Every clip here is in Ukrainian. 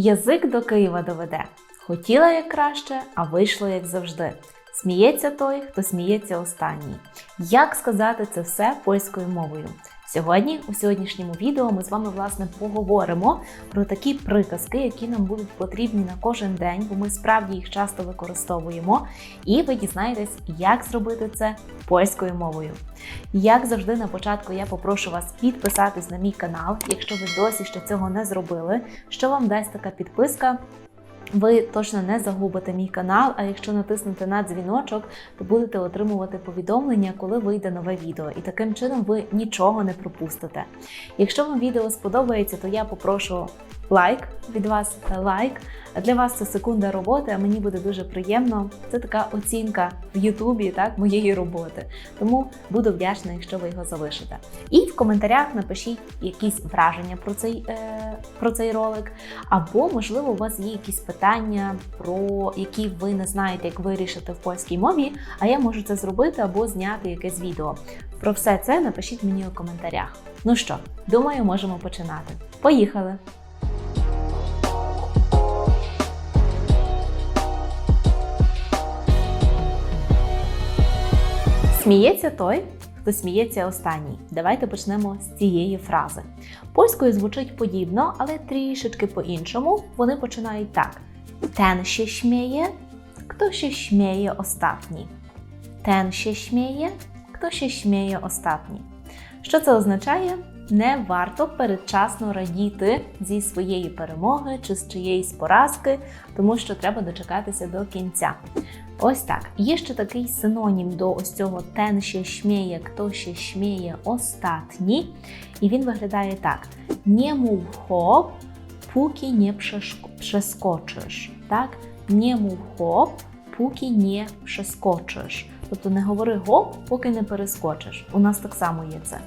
Язик до Києва доведе. Хотіла як краще, а вийшло як завжди. Сміється той, хто сміється останній. Як сказати це все польською мовою? Сьогодні, у сьогоднішньому відео, ми з вами власне поговоримо про такі приказки, які нам будуть потрібні на кожен день, бо ми справді їх часто використовуємо, і ви дізнаєтесь, як зробити це польською мовою. Як завжди, на початку я попрошу вас підписатись на мій канал, якщо ви досі ще цього не зробили. Що вам дасть така підписка? Ви точно не загубите мій канал, а якщо натиснете на дзвіночок, то будете отримувати повідомлення, коли вийде нове відео, і таким чином ви нічого не пропустите. Якщо вам відео сподобається, то я попрошу лайк від вас, лайк. Для вас це секунда роботи, а мені буде дуже приємно. Це така оцінка в Ютубі так, моєї роботи. Тому буду вдячна, якщо ви його залишите. І в коментарях напишіть якісь враження про цей, е, про цей ролик, або, можливо, у вас є якісь питання, про які ви не знаєте, як вирішити в польській мові, а я можу це зробити або зняти якесь відео. Про все це напишіть мені у коментарях. Ну що, думаю, можемо починати. Поїхали! Сміється той, хто сміється останній. Давайте почнемо з цієї фрази. Польською звучить подібно, але трішечки по-іншому. Вони починають так: Тен ще сміє, хто ще сміє останній. Тен ще сміє, хто ще сміє останній. Що це означає? Не варто передчасно радіти зі своєї перемоги чи з чиєїсь поразки, тому що треба дочекатися до кінця. Ось так. Є ще такий синонім до ось цього ten ще śmieje, хто ще śmieje ostatni. І він виглядає так: Nie mów hop, póki nie przeszk- Так? Nie mów hop, póki nie przeskoczysz. Тобто не говори гоп, поки не перескочиш. У нас так само є це.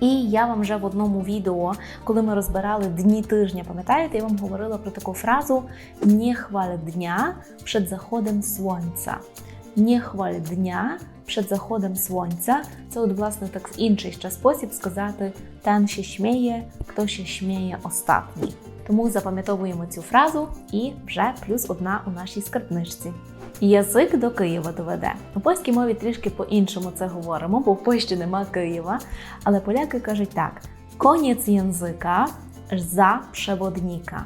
І я вам вже в одному відео, коли ми розбирали дні тижня, пам'ятаєте, я вам говорила про таку фразу «Не хваль дня przed заходом сонця». «Не хваль дня przed заходом сонця. Це, от, власне, так інший ще спосіб сказати «Ten ще śmieje, хто ще śmieje ostatni». Тому запам'ятовуємо цю фразу і вже плюс одна у нашій скарбничці. Язик до Києва доведе. У польській мові трішки по-іншому це говоримо, бо в Польщі нема Києва. Але поляки кажуть так: конець язика за пшеводніка.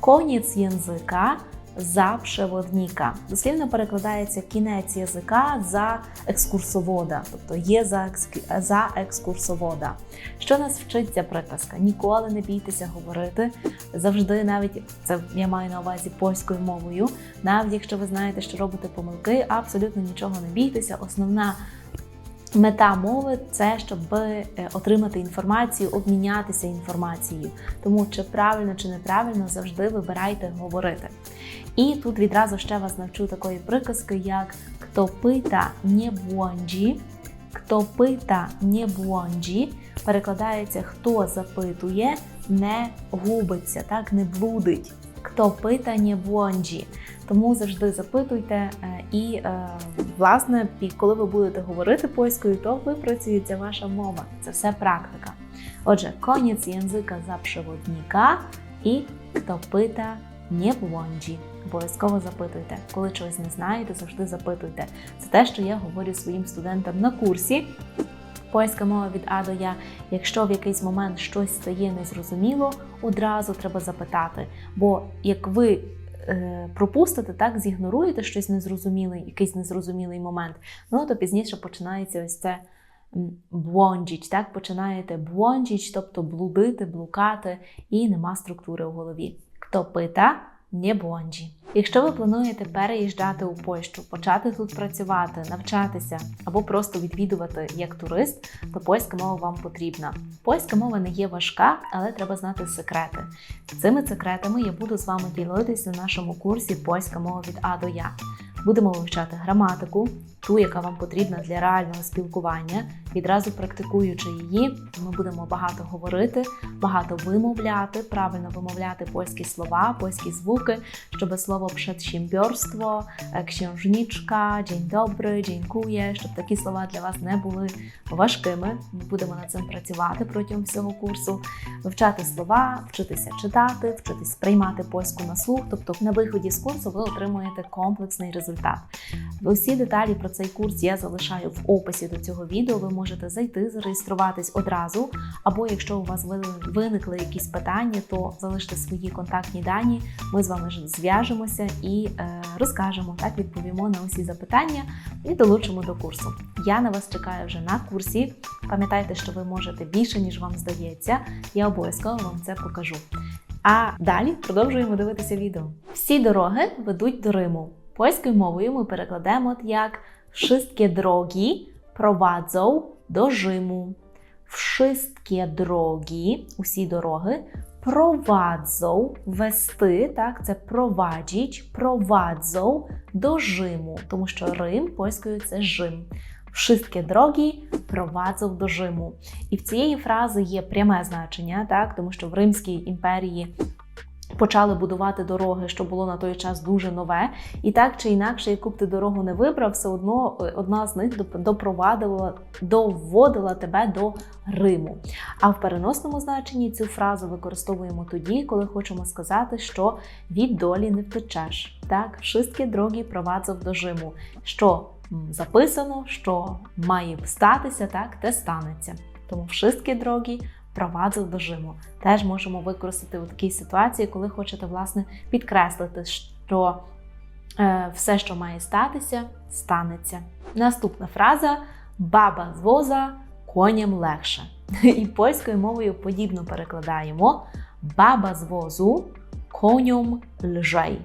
Конець язика за przewodnika. Дослівно перекладається кінець язика за екскурсовода, тобто є за, за екскурсовода. Що нас вчить ця приказка? Ніколи не бійтеся говорити. Завжди, навіть це я маю на увазі польською мовою. Навіть якщо ви знаєте, що робите помилки, абсолютно нічого не бійтеся. Основна мета мови це щоб е, отримати інформацію, обмінятися інформацією. Тому чи правильно чи неправильно завжди вибирайте говорити. І тут відразу ще вас навчу такої приказки, як хто пита не бонджі, хто пита не бонджі, перекладається хто запитує, не губиться, так не блудить. Хто пита не бонджі. Тому завжди запитуйте, е, і е, власне, коли ви будете говорити польською, то випрацюється ваша мова. Це все практика. Отже, конець язика за przewodnika і хто пита не блонджі. Обов'язково запитуйте. Коли чогось не знаєте, завжди запитуйте. Це те, що я говорю своїм студентам на курсі. Польська мова від А до Я. Якщо в якийсь момент щось стає незрозуміло, одразу треба запитати. Бо як ви е, пропустите, так, зігноруєте щось незрозуміле, якийсь незрозумілий момент, ну то пізніше починається ось це м, блонджіч, так, починаєте блонджіч, тобто блудити, блукати, і нема структури у голові. Хто пита, не бонджі. Якщо ви плануєте переїжджати у Польщу, почати тут працювати, навчатися або просто відвідувати як турист, то польська мова вам потрібна. Польська мова не є важка, але треба знати секрети. Цими секретами я буду з вами ділитися на нашому курсі Польська мова від А до Я. Будемо вивчати граматику, ту, яка вам потрібна для реального спілкування. Відразу практикуючи її, ми будемо багато говорити, багато вимовляти, правильно вимовляти польські слова, польські звуки, щоб слово przedsiębiorstwo, е, księżniczka, dzień dobry, dziękuję, щоб такі слова для вас не були важкими. Ми будемо над цим працювати протягом всього курсу, вивчати слова, вчитися читати, вчитись сприймати польську на слух. Тобто на виході з курсу ви отримуєте комплексний результат. Усі деталі про цей курс я залишаю в описі до цього відео. Ви можете зайти, зареєструватись одразу. Або якщо у вас виникли якісь питання, то залиште свої контактні дані. Ми з вами зв'яжемося і е, розкажемо, так відповімо на усі запитання і долучимо до курсу. Я на вас чекаю вже на курсі. Пам'ятайте, що ви можете більше, ніж вам здається. Я обов'язково вам це покажу. А далі продовжуємо дивитися відео. Всі дороги ведуть до Риму. Польською мовою ми перекладемо як Wszystkie drogi prowadzą do Rzymu. Wszystkie drogi, усі дороги, prowadzą, вести, так, це провадіть, prowadzą до Риму, тому що Рим польською це Жим. Wszystkie drogi prowadzą до Риму. І в цієї фрази є пряме значення, так, тому що в Римській імперії почали будувати дороги, що було на той час дуже нове. І так чи інакше, яку б ти дорогу не вибрав, все одно е, одна з них допровадила, доводила тебе до Риму. А в переносному значенні цю фразу використовуємо тоді, коли хочемо сказати, що від долі не втечеш. Так, wszystkie drogi prowadzą до Риму. Що записано, що має статися, так, те станеться. Тому wszystkie drogi prowadzą до Риму. Теж можемо використати у такій ситуації, коли хочете власне підкреслити, що е, все, що має статися, станеться. Наступна фраза баба з воза коням легше. І польською мовою подібно перекладаємо баба з возу коням лжей.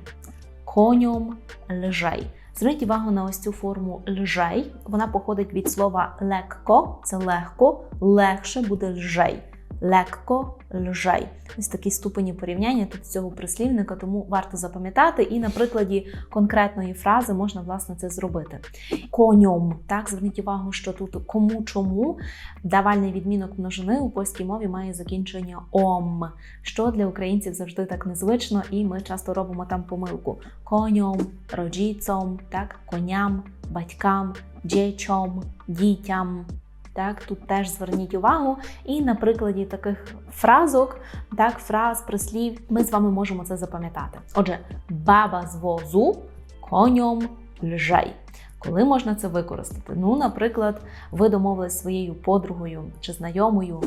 Коням лжей. Зверніть увагу на ось цю форму лжей. Вона походить від слова легко, це легко, легше буде лжей. Легко лжей. Ось такі ступені порівняння тут цього прислівника, тому варто запам'ятати, і на прикладі конкретної фрази можна власне це зробити. Коньом. Так, зверніть увагу, що тут кому чому давальний відмінок множини у польській мові має закінчення ом, що для українців завжди так незвично, і ми часто робимо там помилку. Коньом, роджіцом, так, коням, батькам, дєчом, дітям. Так, тут теж зверніть увагу, і на прикладі таких фразок, так, фраз, прислів, ми з вами можемо це запам'ятати. Отже, баба з возу коньом лжей. Коли можна це використати? Ну, наприклад, ви домовились своєю подругою чи знайомою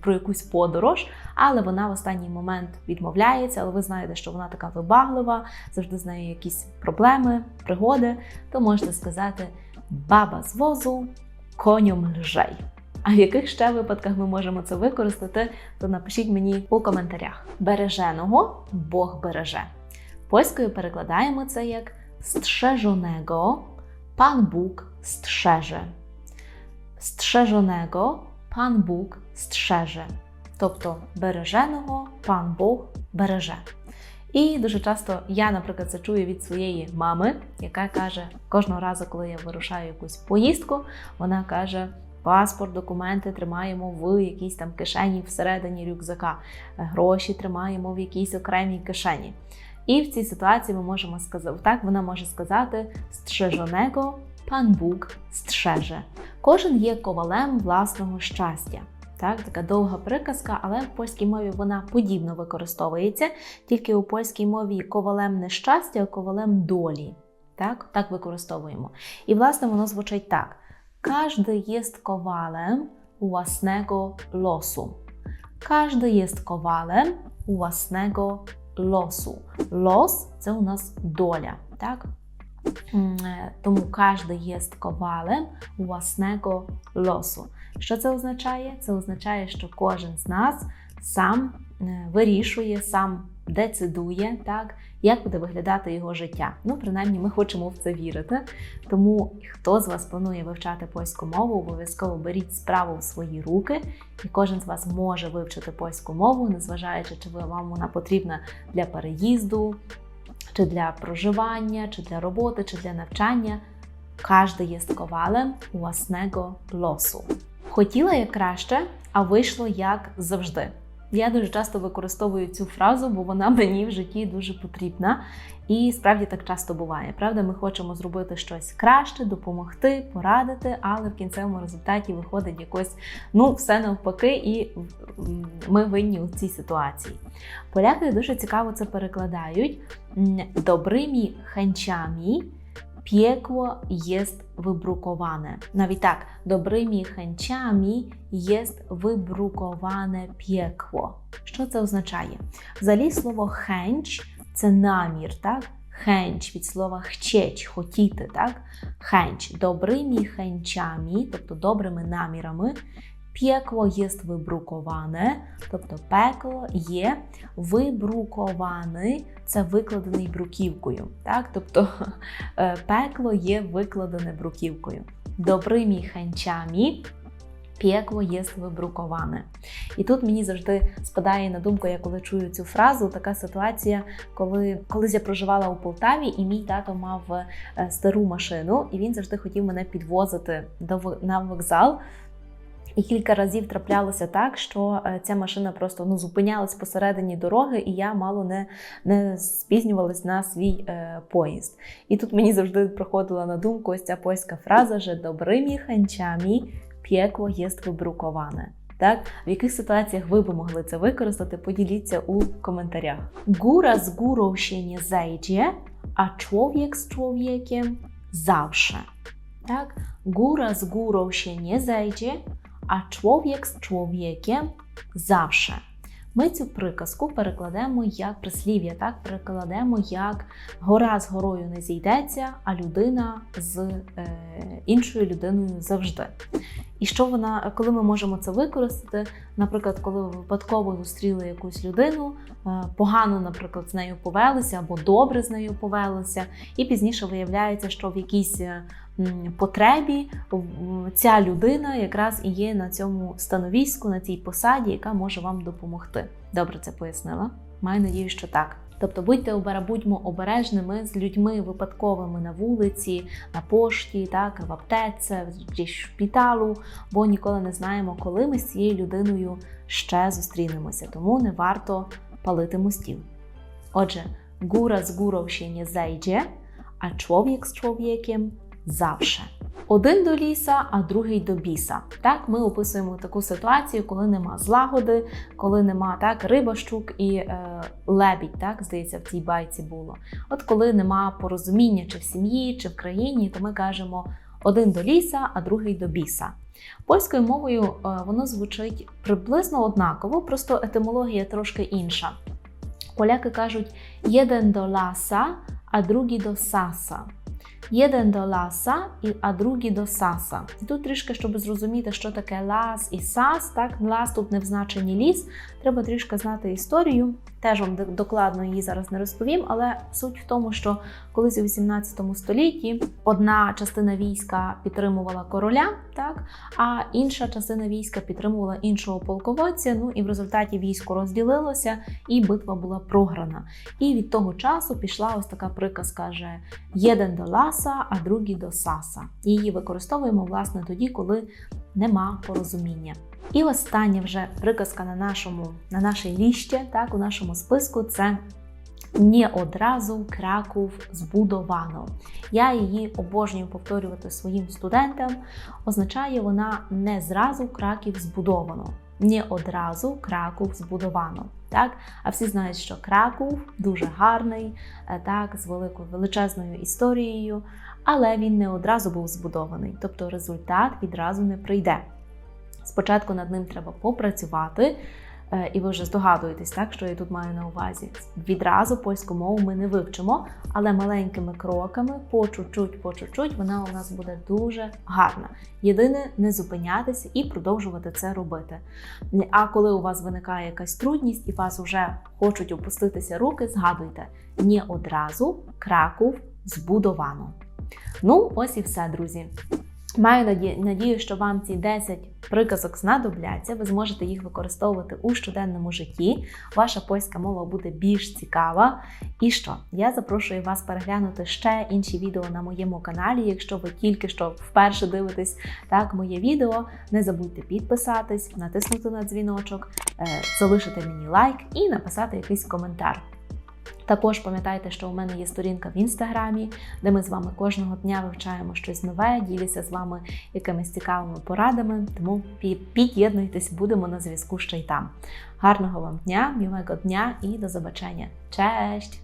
про якусь подорож, але вона в останній момент відмовляється, але ви знаєте, що вона така вибаглива, завжди з нею якісь проблеми, пригоди, то можете сказати баба з возу конем лжей. А в яких ще випадках ми можемо це використати, то напишіть мені у коментарях. Береженого Бог береже. Польською перекладаємо це як strzeżonego Pan Bóg strzeże. Strzeżonego Pan Bóg strzeże. Тобто береженого пан Бог береже. І дуже часто я, наприклад, це чую від своєї мами, яка каже кожного разу, коли я вирушаю якусь поїздку, вона каже: паспорт, документи тримаємо в якійсь там кишені всередині рюкзака, гроші тримаємо в якійсь окремій кишені. І в цій ситуації ми можемо сказати, так вона може сказати стриженого пан Бог стреже. Кожен є ковалем власного щастя. Так, така довга приказка, але в польській мові вона подібно використовується, тільки у польській мові ковалем не щастя, а ковалем долі. Так, так використовуємо. І власне воно звучить так: Każdy jest kowalem własnego losu. Każdy jest kowalem własnego losu. Los це у нас доля. Так? Е, Тому кожен є ковалем власного лосу. Що це означає? Це означає, що кожен з нас сам е, вирішує, сам децидує, так, як буде виглядати його життя. Ну, принаймні, ми хочемо в це вірити. Тому хто з вас планує вивчати польську мову, обов'язково беріть справу в свої руки, і кожен з вас може вивчити польську мову, незважаючи, чи вам вона потрібна для переїзду, чи для проживання, чи для роботи, чи для навчання. Każdy jest kowalem własnego losu. Хотіла я краще, а вийшло як завжди. Я дуже часто використовую цю фразу, бо вона мені в житті дуже потрібна. І справді так часто буває. Правда, ми хочемо зробити щось краще, допомогти, порадити, але в кінцевому результаті виходить якось ну все навпаки, і ми винні у цій ситуації. Поляки дуже цікаво це перекладають добрими хęciami Piekło jest wybrukowane. Навіть так, добрими chęciami jest wybrukowane piekło. Що це означає? Взагалі слово chęć це намір, так? Chęć від слова chcieć, хотіти, так? Chęć. Добрими chęciami, тобто добрими намірами, Пекло є вибруковане, тобто пекло є вибрукований, це викладений бруківкою. Так? Тобто пекло є викладене бруківкою. Добрими хенчами пекло є вибруковане. І тут мені завжди спадає на думку, я коли чую цю фразу, така ситуація, коли колись я проживала у Полтаві, і мій тато мав е, стару машину, і він завжди хотів мене підвозити на вокзал. І кілька разів траплялося так, що е, ця машина просто ну, зупинялась посередині дороги, і я мало не не спізнювалась на свій е, поїзд. І тут мені завжди приходила на думку ось ця польська фраза, що добрими ханчами п'екло є вибруковане. Так, в яких ситуаціях ви би могли це використати? Поділіться у коментарях. Góra з górą się nie zejdzie, a człowiek z człowiekiem zawsze. Tak? Góra z górą się nie zejdzie, а чоловік з чоловіком завше. Ми цю приказку перекладемо як прислів'я, так перекладемо як гора з горою не зійдеться, а людина з е, іншою людиною завжди. І що вона, коли ми можемо це використати, наприклад, коли ви випадково зустріли якусь людину, е, погано, наприклад, з нею повелися або добре з нею повелися, і пізніше виявляється, що в якійсь е, потребі ця людина якраз і є на цьому становіську, на цій посаді, яка може вам допомогти. Добре це пояснила? Маю надію, що так. Тобто будьте будьмо обережними з людьми випадковими на вулиці, на пошті, так, в аптеці, в шпіталу, бо ніколи не знаємо, коли ми з цією людиною ще зустрінемося, тому не варто палити мостів. Отже, гура з гуров ще зайде, а чоловік з чоловіком завше. Один до ліса, а другий до біса. Так, ми описуємо таку ситуацію, коли нема злагоди, коли нема так риба, щук і е, лебідь, так здається, в цій байці було. От коли нема порозуміння чи в сім'ї, чи в країні, то ми кажемо один до ліса, а другий до біса. Польською мовою е, воно звучить приблизно однаково, просто етимологія трошки інша. Поляки кажуть єден до ласа, а другий до саса. Jeden до ласа, а другий до саса. І тут трішки, щоб зрозуміти, що таке лас і сас, так, лас тут не в значенні ліс, треба трішки знати історію. Теж вам докладно її зараз не розповім, але суть в тому, що колись у 18 столітті одна частина війська підтримувала короля, так, а інша частина війська підтримувала іншого полководця. Ну і в результаті військо розділилося, і битва була програна. І від того часу пішла ось така приказка: же єден до ласа, а другий до саса. Її використовуємо власне тоді, коли нема порозуміння. І остання вже приказка на нашому, на нашій ліщі, так, у нашому списку це не одразу Краков збудовано. Я її обожнюю повторювати своїм студентам. Означає вона не зразу Краків збудовано. Не одразу Краков збудовано. Так? А всі знають, що Краков дуже гарний, е, так, з великою величезною історією, але він не одразу був збудований, тобто результат відразу не прийде. Спочатку над ним треба попрацювати, і ви вже здогадуєтесь, так, що я тут маю на увазі. Відразу польську мову ми не вивчимо, але маленькими кроками, по чуть-чуть, по чуть-чуть, вона у нас буде дуже гарна. Єдине не зупинятися і продовжувати це робити. А коли у вас виникає якась трудність і вас вже хочуть опуститися руки, згадуйте, не одразу краков збудовано. Ну, ось і все, друзі. Маю надію, що вам ці 10 приказок знадобляться. Ви зможете їх використовувати у щоденному житті. Ваша польська мова буде більш цікава. І що? Я запрошую вас переглянути ще інші відео на моєму каналі. Якщо ви тільки що вперше дивитесь так моє відео, не забудьте підписатись, натиснути на дзвіночок, е, залишити мені лайк і написати якийсь коментар. Також пам'ятайте, що у мене є сторінка в інстаграмі, де ми з вами кожного дня вивчаємо щось нове, ділюся з вами якимись цікавими порадами. Тому під'єднуйтесь, будемо на зв'язку ще й там. Гарного вам дня, мілого дня і до побачення. Честь!